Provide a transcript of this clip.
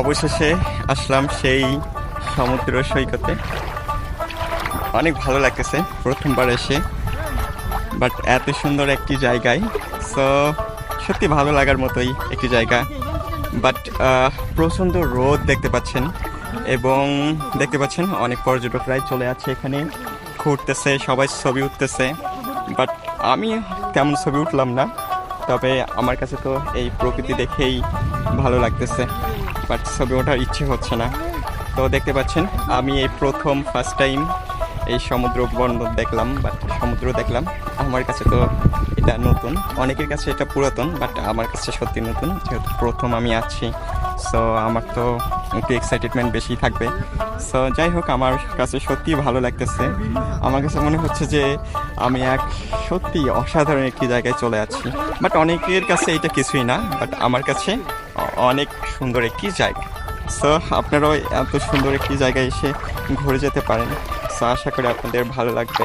অবশেষে আসলাম সেই সমুদ্র সৈকতে। অনেক ভালো লাগতেছে প্রথমবার এসে বাট এত সুন্দর একটি জায়গায়। সো সত্যি ভালো লাগার মতোই একটি জায়গা। বাট প্রচণ্ড রোদ দেখতে পাচ্ছেন এবং দেখতে পাচ্ছেন অনেক পর্যটকরাই চলে আছে এখানে। ঘুরতেছে, সবাই ছবি উঠতেছে। বাট আমি তেমন ছবি উঠলাম না, তবে আমার কাছে তো এই প্রকৃতি দেখেই ভালো লাগতেছে। বাট ছবি ওঠার ইচ্ছে হচ্ছে না। তো দেখতে পাচ্ছেন, আমি এই প্রথম ফার্স্ট টাইম এই সমুদ্র বন্দর দেখলাম বাট সমুদ্র দেখলাম। আমার কাছে তো এটা নতুন। অনেকের কাছে এটা পুরাতন বাট আমার কাছে সত্যি নতুন। যেহেতু প্রথম আমি আছি সো আমার তো একটু এক্সাইটেডমেন্ট বেশি থাকবে। সো যাই হোক আমার কাছে সত্যি ভালো লাগতেছে। আমার কাছে মনে হচ্ছে যে, আমি এক সত্যি অসাধারণ একটি জায়গায় চলে আছি বাট অনেকের কাছে এটা কিছুই না বাট আমার কাছে অনেক সুন্দর একটি জায়গা। সো আপনারাও এত সুন্দর একটি জায়গায় এসে ঘুরে যেতে পারেন। সো আশা করি আপনাদের ভালো লাগবে।